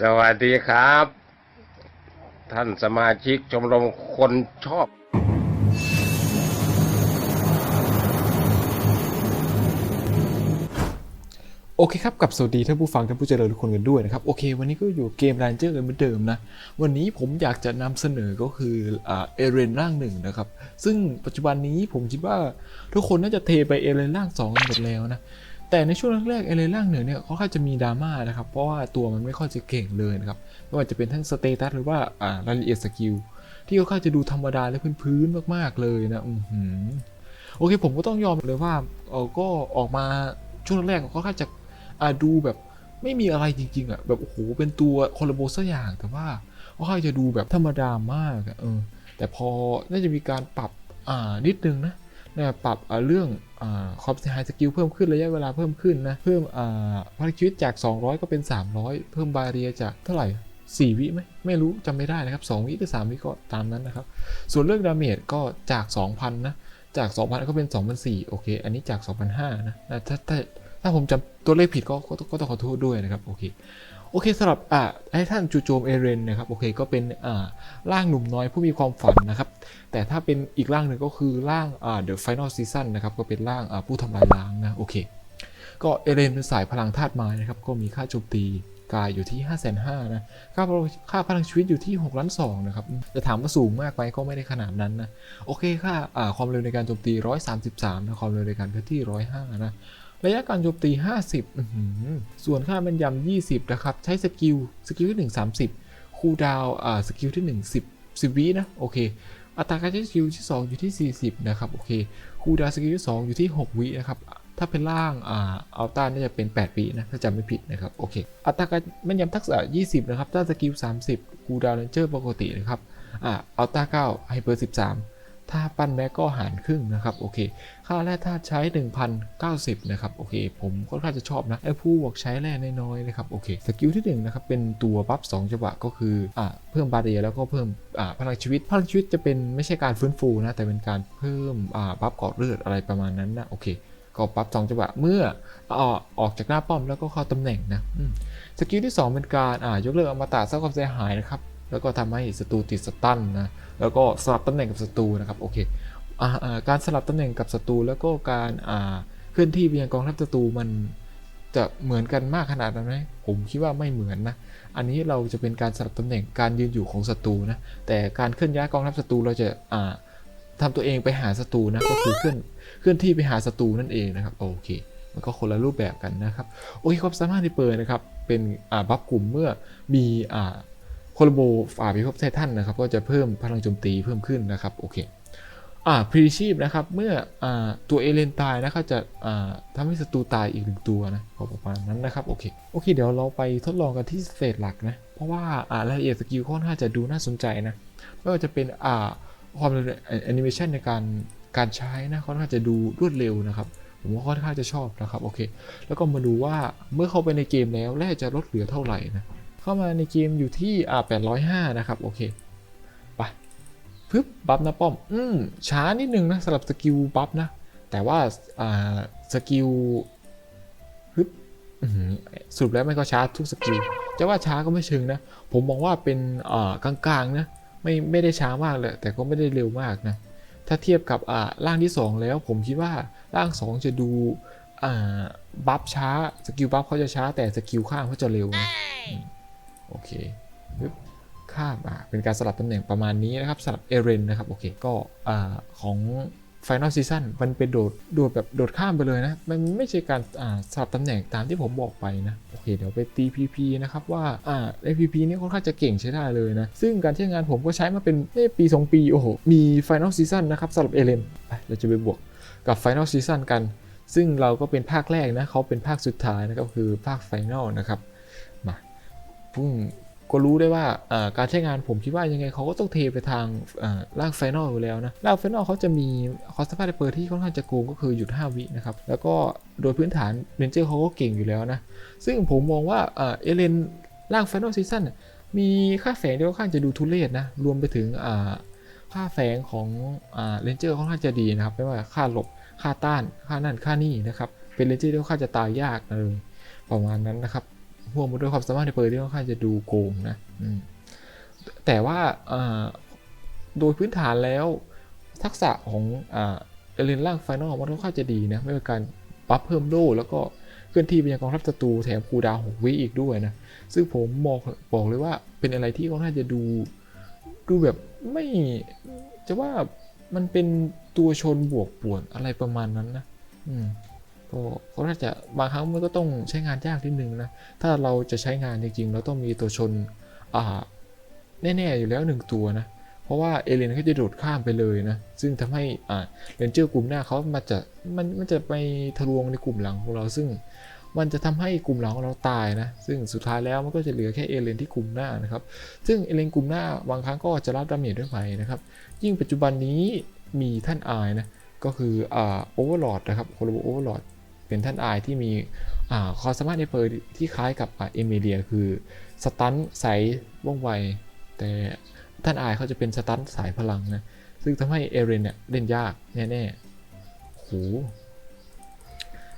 สวัสดีครับ ท่านสมาชิกชมรมคนชอบ โอเคครับกับสวัสดีท่านผู้ฟังท่านผู้เจริญทุกคนกันด้วยนะครับ โอเค วันนี้ก็อยู่เกม Ranger กันเหมือนเดิมนะ วันนี้ผมอยากจะนำเสนอก็คืออ่าเอเรนร่างหนึ่งนะครับ ซึ่งปัจจุบันนี้ผมคิดว่าทุกคนน่าจะเทไปเอเรนร่างสองกันหมดแล้วนะ แต่ในช่วงแรกๆเอเรนร่างหนึ่งเนี่ยเขาค่อนข้าจะมีดราม่านะครับ เพราะว่าตัวมันไม่ค่อยจะเก่งเลยนะครับไม่ว่าจะเป็นทั้งสเตตัสหรือว่าอ่ารายละเอียดสกิลที่ค่อนข้าจะดูธรรมดาและพื้นๆมากๆเลยนะอือหือโอเคผมก็ต้องยอมเลยว่าเออก็ออกมาช่วงแรกๆก็ค่อนข้าจะอะดูแบบไม่มีอะไรจริงๆอะแบบโอ้โหเป็นตัวคอลลโบสักอย่างแต่ว่าก็ค่อยจะดูแบบธรรมดามากอะเออแต่พอน่าจะมีการปรับอ่านิดนึงนะ นะปรับเรื่องความเสียหายสกิลเพิ่มขึ้นระยะเวลาเพิ่มขึ้นนะเพิ่มพลังชีวิตจาก 200 ก็เป็น 300 เพิ่มบาเรียจากเท่าไหร่4วิไหมไม่รู้จำไม่ได้นะครับ2วิหรือ3วิก็ตามนั้นนะครับ ส่วนเรื่องดาเมจก็จาก 2,000 นะ จาก 2,000 ก็เป็น2,400โอเค อันนี้จาก2,500นะถ้าถ้าถ้าผมจำตัวเลขผิดก็ก็ต้องขอโทษด้วยนะครับโอเค โอเคสำหรับอ่าให้ท่านจูโจมเอเรนนะครับโอเคก็เป็นอ่าร่างหนุ่มน้อยผู้มีความฝันนะครับ แต่ถ้าเป็นอีกร่างหนึ่งก็คือร่างอ่า The Final Season นนะครับก็เป็นร่างอ่าผู้ทำลายล้างนะโอเค ก็เอเรนเป็นสายพลังธาตุไม้นะครับก็มีค่าโจมตีกายอยู่ที่ 5 5 0 0 0นะค่าพลังค่าพลังชีวิตอยู่ที่6ล้าน2นะครับ จะถามว่าสูงมากไหมก็ไม่ได้ขนาดนั้นนะ โอเค ค่าอ่าความเร็วในการโจมตี 133 นะ ความเร็วในการเคลื่อนที่ 105 นะ ระยะการโจมตี 50 ส่วนค่าแม่นยำ20 นะครับ ใช้สกิล สกิลที่ 1 30 คูลดาวอ่าสกิลที่ 1 10 10วินะ โอเค อัตราการใช้สกิลที่ 2 อยู่ที่ 40 นะครับ โอเค คูลดาวสกิลที่ 2 อยู่ที่ 6 วินะครับ ถ้าเป็นล่างอ่าอัลต้าน่าจะเป็น 8 วินะ ถ้าจำไม่ผิดนะครับ โอเค อัตราการแม่นยำทักษะ 20 นะครับ ถ้าสกิล 30 คูลดาวเรนเจอร์ปกตินะครับ อ่าอัลต้า9ไฮเปอร์ 13 ถ้าปั้นแม็กก็หารครึ่งนะครับโอเค ค่าแร่ธาตุใช้ 1,090 นะครับโอเค ผมค่อนข้างจะชอบนะไอ้ผู้บอกใช้แร่น้อยๆนะครับโอเคสกิลที่1นะครับเป็นตัวบัฟ2จังหวะก็คืออ่าเพิ่มบาเรียแล้วก็เพิ่มอ่าพลังชีวิตพลังชีวิตจะเป็นไม่ใช่การฟื้นฟูนะแต่เป็นการเพิ่มอ่าบัฟกาะเลือดอะไรประมาณนั้นนะโอเคก็บัฟ2จังหวะเมื่อออกออกจากหน้าป้อมแล้วก็เข้าตำแหน่งนะสกิลที่ 2 เป็นการอ่ายกเลิกอมตะสร้างความเสียหายนะครับ แล้วก็ทำให้ศัตรูติดสตันนะแล้วก็สลับตำแหน่งกับศัตรูนะครับโอเคการสลับตำแหน่งกับศัตรูแล้วก็การเคลื่อนที่ไปยังกองทัพศัตรูมันจะเหมือนกันมากขนาดนั้นไหมผมคิดว่าไม่เหมือนนะ อันนี้เราจะเป็นการสลับตำแหน่งการยืนอยู่ของศัตรูนะ แต่การเคลื่อนย้ายกองทัพศัตรูเราจะอ่าทำตัวเองไปหาศัตรูนะ ก็คือเคลื่อนเคลื่อนที่ไปหาศัตรูนั่นเองนะครับ โอเค มันก็คนละรูปแบบกันนะครับ โอเคความสามารถที่เปิดนะครับ เป็นอ่าบัฟกลุ่มเมื่อมีอ่า โคลโบฝ่าพิภพไททันนะครับก็จะเพิ่มพลังโจมตีเพิ่มขึ้นนะครับโอเคอ่าพรีชีพนะครับเมื่ออ่าตัวเอเลนตายนะครับจะอ่าทำให้ศัตรูตายอีกหนึ่งตัวนะประมาณนั้นนะครับโอเคโอเค เดี๋ยวเราไปทดลองกันที่สเตจหลักนะเพราะว่าอ่ารายละเอียดสกิลค่อนข้างจะดูน่าสนใจนะไม่ว่าจะเป็นอ่าความแอนิเมชันในการการใช้นะค่อนข้างจะดูรวดเร็วนะครับผมว่าค่อนข้างจะชอบนะครับโอเค แล้วก็มาดูว่าเมื่อเข้าไปในเกมแล้วแร่จะลดเหลือเท่าไหร่นะ เข้ามาในเกมอยู่ที่อ่า805 นะครับ โอเคไปปึ๊บบัฟนะป้อม อืมช้านิดนึงนะสำหรับสกิลบัฟนะ แต่ว่าอ่าสกิลปึ๊บสรุปแล้วมันก็ช้าทุกสกิลจะว่าช้าก็ไม่เชิงนะ ผมมองว่าเป็นอ่ากลางๆนะไม่ไม่ได้ช้ามากเลยแต่ก็ไม่ได้เร็วมากนะ ถ้าเทียบกับอ่าร่างที่ 2 แล้ว ผมคิดว่าร่าง 2 จะดูอ่าบัฟช้าสกิลบัฟเขาจะช้าแต่สกิลข้างเขาจะเร็วนะ โอเคปึ๊บข้ามอะเป็นการสลับตำแหน่งประมาณนี้นะครับสลับเอเรนนะครับโอเคก็อ่าของ Final Season มันเป็นโดดโดดแบบโดดข้ามไปเลยนะ มันไม่ใช่การสลับตำแหน่งตามที่ผมบอกไปนะ โอเค เดี๋ยวไปตี PP นะครับว่าอ่าใน PP นี่ค่อนข้างจะเก่งใช้ได้เลยนะ ซึ่งการใช้งานผมก็ใช้มาเป็นได้ปี2ปี โอ้โห มี Final Season นะครับสำหรับเอเรนไปเราจะไปบวกกับ Final Season กัน ซึ่งเราก็เป็นภาคแรกนะเขาเป็นภาคสุดท้ายนะครับคือภาค Final นะครับ ก็รู้ได้ว่าการใช้งานผมคิดว่ายังไงเขาก็ต้องเทไปทางอ่าร่างไฟนอลอยู่แล้วนะร่างไฟนอลเขาจะมีคอสต์พาเปิดที่ค่อนข้างจะโกงก็คือหยุด 5 วินะครับ แล้วก็โดยพื้นฐานเรนเจอร์เขาก็เก่งอยู่แล้วนะ ซึ่งผมมองว่าเอเลนร่างไฟนอลซีซั่นมีค่าแฝงที่ค่อนข้างจะดูทุเรศนะ รวมไปถึงค่าแฝงของเรนเจอร์ค่อนข้างจะดีนะครับไม่ว่าค่าหลบค่าต้านค่านั่นค่านี่นะครับเป็นเรนเจอร์ที่ค่อนข้างจะตายยากเลยประมาณนั้นนะครับ พ่วงมด้วยความสามารถในเปิดที่ค่อนข้างจะดูโกงนะแต่ว่าโดยพื้นฐานแล้วทักษะของอเอเลนล่างไฟนอลมันค่อนข้างจะดีนะไม่เป็นการบัฟเพิ่มโล่แล้วก็เคลื่อนที่ไปยังกองทัพศัตรูแถมคูดาวหกวิอีกด้วยนะ ซึ่งผมบอกบอกเลยว่าเป็นอะไรที่ค่อนข้างจะดูดูแบบไม่จะว่ามันเป็นตัวชนบวกป่วนอะไรประมาณนั้นนะ อืม ก็ก็น่าจะบางครั้งมันก็ต้องใช้งานยากนิดนึงนะ ถ้าเราจะใช้งานจริงๆ เราต้องมีตัวชนอ่าแน่ๆอยู่แล้วหนึ่งตัวนะ เพราะว่าเอเลนเขาจะโดดข้ามไปเลยนะ ซึ่งทำให้อ่าเรนเจอร์กลุ่มหน้าเขามาจะมันมันจะไปทะลวงในกลุ่มหลังของเรา ซึ่งมันจะทำให้กลุ่มหลังของเราตายนะ ซึ่งสุดท้ายแล้วมันก็จะเหลือแค่เอเลนที่กลุ่มหน้านะครับ ซึ่งเอเลนกลุ่มหน้าบางครั้งก็จะรับดาเมจด้วยไฟนะครับ ยิ่งปัจจุบันนี้มีท่านอายนะ ก็คืออ่าโอเวอร์ลอดนะครับโคโลโอเวอร์ลอด เป็นท่านอายที่มีความสามารถในเปิดที่คล้ายกับเอมิเลียคือสตันใสว่องไว แต่ท่านอายเขาจะเป็นสตันสายพลังนะ ซึ่งทำให้เอเรนเนี่ยเล่นยากแน่ๆโห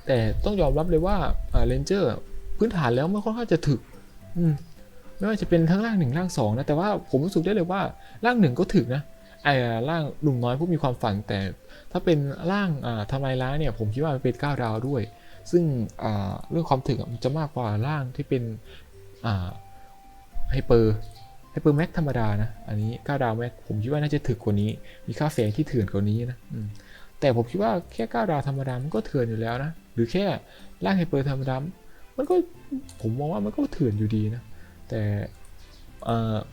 แต่ต้องยอมรับเลยว่าเรนเจอร์พื้นฐานแล้วมันค่อนข้างจะถึกอืมไม่ว่าจะเป็นทั้งร่างหนึ่งร่างสองนะ แต่ว่าผมรู้สึกได้เลยว่าร่างหนึ่งก็ถึกนะ ไอ้ร่างหนุ่มน้อยผู้มีความฝัน แต่ถ้าเป็นร่างอ่าทำลายล้าเนี่ยผมคิดว่ามันเป็น9ดาวด้วย ซึ่งอ่าเรื่องความถึกอะมันจะมากกว่าร่างที่เป็นอ่าไฮเปอร์ไฮเปอร์แม็กธรรมดานะ อันนี้9ดาวแม็กผมคิดว่าน่าจะถึกกว่านี้ มีค่าแฝงที่เถื่อนกว่านี้นะแต่ผมคิดว่าแค่9ดาวธรรมดามันก็เถื่อนอยู่แล้วนะ หรือแค่ร่างไฮเปอร์ธรรมดามันก็ผมมองว่ามันก็เถื่อนอยู่ดีนะ แต่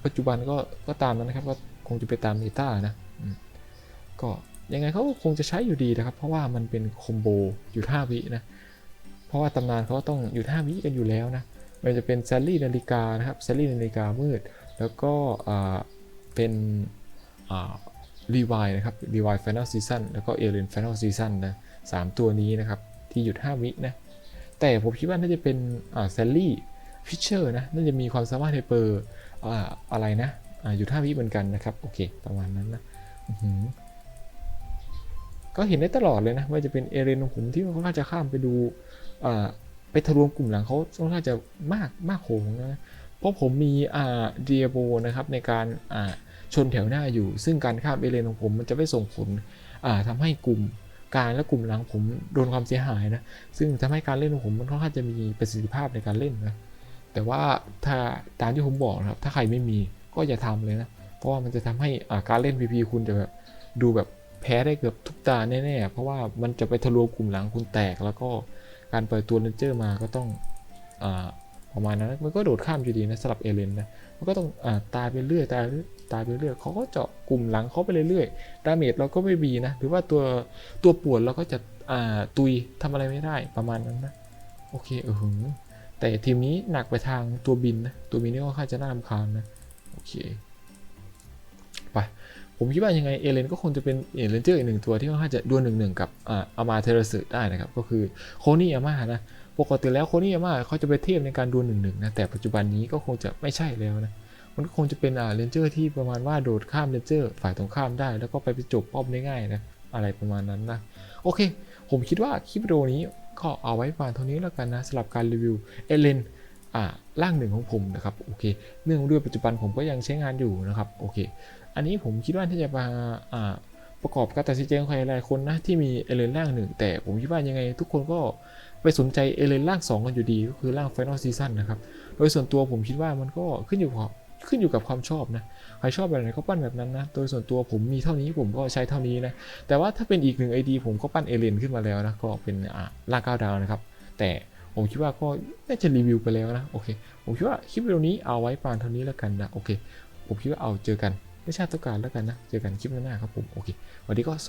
ปัจจุบันก็ก็ตามนั้นนะครับก็ คงจะไปตามเมตานะก็ยังไงเขาคงจะใช้อยู่ดีนะครับ เพราะว่ามันเป็นคอมโบอยู่5วินะ เพราะว่าตำนานเขาต้องอยู่5วิกันอยู่แล้วนะมันจะเป็นแซลลี่นาฬิกานะครับแซลลี่นาฬิกามืด แล้วก็เป็นรีวายนะครับรีวายฟิแนลซีซันแล้วก็เอเลนฟิแนลซีซันนะสามตัวนี้นะครับ ที่หยุด 5 วินะ แต่ผมคิดว่าน่าจะเป็นแซลลี่ฟิชเชอร์นะ น่าจะมีความสามารถไฮเปอร์อะไรนะ อ่าหยุด5วิเหมือนกันนะครับ โอเค ประมาณนั้นนะก็เห็นได้ตลอดเลยนะว่าจะเป็นเอเรนของผมที่ค่อนข้าจะข้ามไปดูไปทะลวงกลุ่มหลังเขาค่อนข้างจะมากมากโขงนะเพราะผมมีอ่าเดียโบนะครับในการอ่าชนแถวหน้าอยู่ ซึ่งการข้ามเอเลนของผมมันจะไม่ส่งผลอ่าทำให้กลุ่มกางและกลุ่มหลังผมโดนความเสียหายนะซึ่งทำให้การเล่นของผมมันค่อนข้างจะมีประสิทธิภาพในการเล่นนะแต่ว่าถ้าตามที่ผมบอกนะครับถ้าใครไม่มี ก็อย่าทำเลยนะ เพราะว่ามันจะทำให้การเล่น PP คุณจะแบบดูแบบแพ้ได้เกือบทุกตาแน่ๆ เพราะว่ามันจะไปทะลวงกลุ่มหลังคุณแตก แล้วก็การเปิดตัวเลนเจอร์มาก็ต้องอประมาณนั้น มันก็โดดข้ามอยู่ดีนะสำหรับเอเลนนะ มันก็ต้องอตายไปเรื่อยตายตายไปเรื่อยเขาก็เจาะกลุ่มหลังเขาไปเรื่อยๆ ดาเมจเราก็ไม่มีนะ หรือว่าตัวตัวปวดเราก็จะตุยทำอะไรไม่ได้ประมาณนั้นนะ โอเคเออหือแต่ทีมนี้หนักไปทางตัวบินนะ ตัวบินนี่ก็ค่อนข้างจะน่ารำคาญนะ โอเคไปผมคิดว่ายังไงเอเลนก็คงจะเป็นเอเลนเจอร์อีกหนึ่งตัวที่ค่อนข้างจะดวลหนึ่งหนึ่งกับอ่าอามาเทเรสึได้นะครับ ก็คือโคนี่อามานะปกติแล้วโคนี่อามาเขาจะไปเทียบในการดวลหนึ่งหนึ่งนะแต่ปัจจุบันนี้ก็คงจะไม่ใช่แล้วนะมันก็คงจะเป็นอ่าเรนเจอร์ที่ประมาณว่าโดดข้ามเรนเจอร์ฝ่ายตรงข้ามได้ แล้วก็ไปไปจบป้อมได้ง่ายนะอะไรประมาณนั้นนะโอเค ผมคิดว่าคลิปวิดีโอนี้ก็เอาไว้ประมาณเท่านี้แล้วกันนะสำหรับการรีวิวเอเลน ร่างหนึ่งของผมนะครับโอเคเนื่องด้วยปัจจุบันผมก็ยังใช้งานอยู่นะครับโอเค อันนี้ผมคิดว่าที่จะมาประกอบการตัดสินใจของใครหลายคนนะที่มีเอเลนร่างหนึ่งแต่ผมคิดว่ายังไง ทุกคนก็ไปสนใจเอเลนร่างสองกันอยู่ดี ก็คือร่าง Final Season นะครับโดยส่วนตัวผมคิดว่ามันก็ขึ้นอยู่กับขึ้นอยู่กับความชอบนะใครชอบแบบไหนก็ปั้นแบบนั้นนะ โดยส่วนตัวผมมีเท่านี้ผมก็ใช้เท่านี้นะ แต่ว่าถ้าเป็นอีกหนึ่ง ID ผมก็ปั้นเอเลนขึ้นมาแล้วนะ ก็เป็นอ่าล่างเก้าดาวนะครับ แต่ ผมคิดว่าก็น่าจะรีวิวไปแล้วนะโอเคผมคิดว่าคลิปวิดีโอนี้เอาไว้ประมาณเท่านี้แล้วกันนะโอเค ผมคิดว่าเอาเจอกันไม่ชาติต้องการแล้วกันนะ เจอกันคลิปหน้าครับผมโอเควันนี้ก็